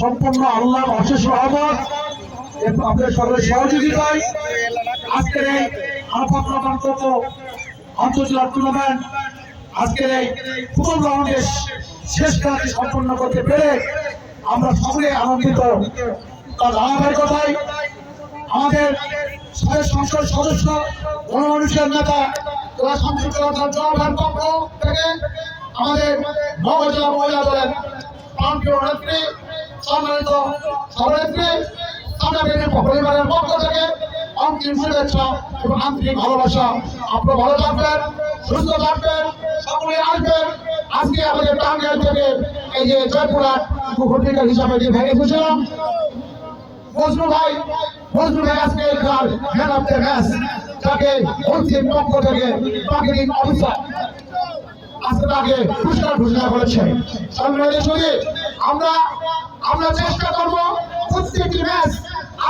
সম্পূর্ণ আল্লাহর অশেষ রহমত। এবং আপনাদের সকলের সহযোগিতায় আজকের এই আলফাত রহমানতম আন্তর্জাতিক টুর্নামেন্ট আজকের এই ফুটবল রাউন্ডের শেষ খেলাটি সম্পন্ন করতে পেরে আমরা সকলে আনন্দিত। তার ধারাবাহিকতায় আমাদের ছয় সংসদ সদস্য, গণমানুষের নেতা তোরা সংসদ জনগণ পক্ষ থেকে আমাদের নবজেলা মহিলা দলের প্রান্তীয় নেত্রী সম্মানিত সভানেত্রী সামনের পরিবারের পক্ষ থেকে অন্তিম শুভেচ্ছা এবং আন্তরিক ভালোবাসা। আপনারা ভালো থাকবেন, সুস্থ থাকবেন, সকলে আসবেন। আজকে আমাদের টাঙ্গাইল থেকে এই যে জয়পুরহাট উপপত্রিকা হিসাবে যে ভেঙে এসেছিলাম ফজলু ভাই ফজলু ভাই আজকে খেলার ম্যান অফ দ্য ম্যাচ, তাকে অন্তিম পক্ষ থেকে অফিসার আজকে তাকে পুরস্কার ঘোষণা করেছে। আমরা আমরা চেষ্টা করব প্রত্যেকটি ম্যাচ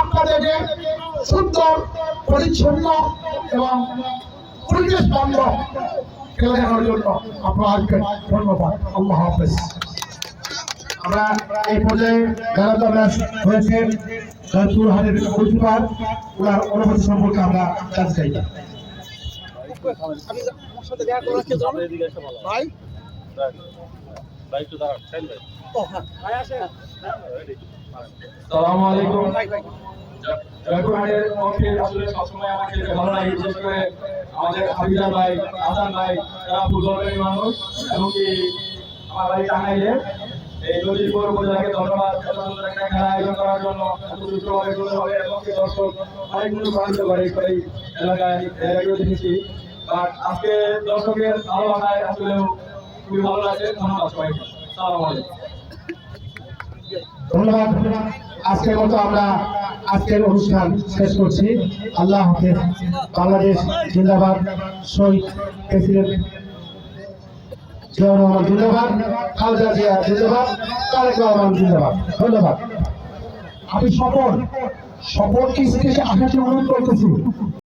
আপনাদেরকে সুন্দর পরিচ্ছন্ন এবং পরিবেশ বান্ধব খেলা দেখানোর জন্য আপনারা আসবেন। ধন্যবাদ। আল্লাহ হাফেজ। আমরা এই পর্যায়ে খেলাধুলা ম্যাচ হয়েছে। জয়পুর হাটের গোলকিপার ওনার অনুভূতি সম্পর্কে আমরা জানতে চাই। ভাই? আলাইকুম জয়পুরহাটের পক্ষে আসলে সবসময় আমাকে ভালো লাগে বিশেষ করে আমাদের হাবিজা ভাই হাসান ভাই তারা ফুটবলের মানুষ এবং কি আমার বাড়ি টাঙ্গাইলে এই লজিপুর উপজেলাকে ধন্যবাদ এত সুন্দর একটা খেলা আয়োজন করার জন্য এত সুন্দরভাবে সুন্দরভাবে এবং দর্শক অনেকগুলো প্রান্ত করে এই এলাকায় এর দেখেছি বাট আজকে দর্শকের ভালোবাসায় আসলেও খুবই ভালো লাগছে, ধন্যবাদ সবাইকে। ধন্যবাদ আজকের মতো আমরা আজকের অনুষ্ঠান শেষ করছি। আল্লাহ হাফেজ। বাংলাদেশ জিন্দাবাদ। শহীদ প্রেসিডেন্ট জিয়াউর রহমান জিন্দাবাদ। জিয়া জিন্দাবাদ। তারেক রহমান জিন্দাবাদ। ধন্যবাদ। আমি সফল সফলকে আসার জন্য অনুরোধ করতেছি।